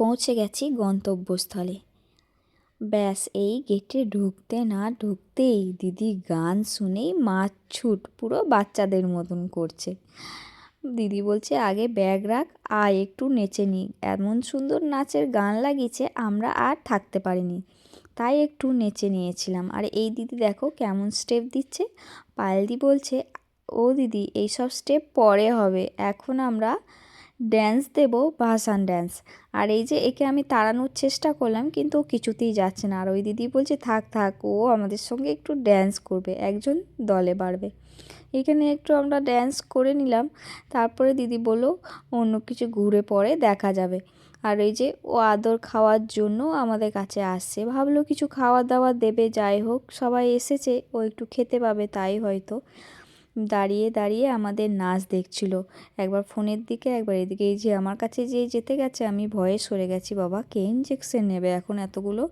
পৌঁছে গেছি গন্তব্যস্থলে। ব্যাস, এই গেটে ঢুকতে না ঢুকতেই দিদি গান শুনেই মাছ ছুট পুরো বাচ্চাদের মতন করছে। দিদি বলছে, আগে ব্যাগ রাখ, আয় একটু নেচে নি এমন সুন্দর নাচের গান লাগিয়েছে, আমরা আর থাকতে পারিনি। তাই একটু নেচে নিয়েছিলাম। আর এই দিদি দেখো কেমন স্টেপ দিচ্ছে। পায়েলদি বলছে, ও দিদি, এইসব স্টেপ পরে হবে। এখন আমরা ড্যান্স দেব ভাসান ড্যান্স আর এই যে একে আমি তাড়ানোর চেষ্টা করলাম, কিন্তু ও কিছুতেই যাচ্ছে না। আর ওই দিদি বলছে, থাক থাক, ও আমাদের সঙ্গে একটু ড্যান্স করবে, একজন দলে বাড়বে। এখানে একটু আমরা ড্যান্স করে নিলাম। তারপরে দিদি বলল, অন্য কিছু ঘুরে পরে দেখা যাবে। আর এই যে ও আদর খাওয়ার জন্য আমাদের কাছে আসছে। ভাবলো কিছু খাওয়া দাওয়া দেবে, যাই হোক, সবাই এসেছে, ও একটু খেতে পাবে, তাই হয়তো। দাঁড়িয়ে দাঁড়িয়ে আমাদের নাচ দেখছিল। একবার ফোনের দিকে, একবার এদিকে। এই যে আমার কাছে যে যেতে গেছে, আমি ভয়ে সরে গেছি, বাবা, কে ইঞ্জেকশন নেবে? এখন এতগুলো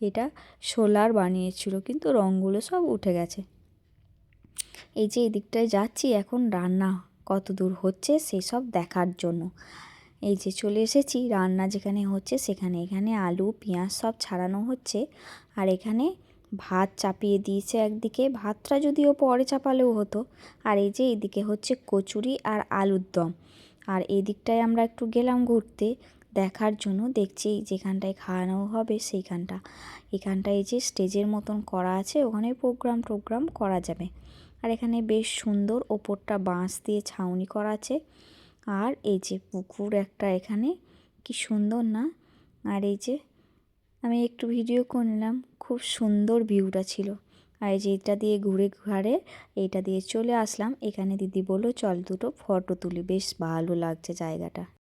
এটা সোলার বানিয়েছিল, কিন্তু রঙগুলো সব উঠে গেছে। এই যে এদিকটায় যাচ্ছি, এখন রান্না কত দূর হচ্ছে সেসব দেখার জন্য। এই যে চলে এসেছি, রান্না যেখানে হচ্ছে সেখানে। এখানে আলু, পেঁয়াজ সব ছাড়ানো হচ্ছে। আর এখানে ভাত চাপিয়ে দিয়েছে একদিকে, ভাতটা যদিও পরে চাপালেও হতো। আর এই যে এদিকে হচ্ছে কচুরি আর আলুর দম। আর এদিকটায় আমরা একটু গেলাম ঘুরতে, দেখার জন্য। দেখছি যেখানটায় খাওয়ানো হবে সেইখানটা। এখানটায় যে স্টেজের মতন করা আছে, ওখানে প্রোগ্রাম টোগ্রাম করা যাবে। আর এখানে বেশ সুন্দর ওপরটা বাঁশ দিয়ে ছাউনি করা আছে। আর এই যে পুকুর একটা এখানে, কি সুন্দর না? আর এই যে আমি একটু ভিডিও করলাম খুব সুন্দর ভিউটা ছিল। আর এই যে এটা দিয়ে ঘুরে ঘাড়ে এইটা দিয়ে চলে আসলাম। এখানে দিদি বলল, চল দুটো ফটো তুলি। বেশ ভালো লাগছে জায়গাটা।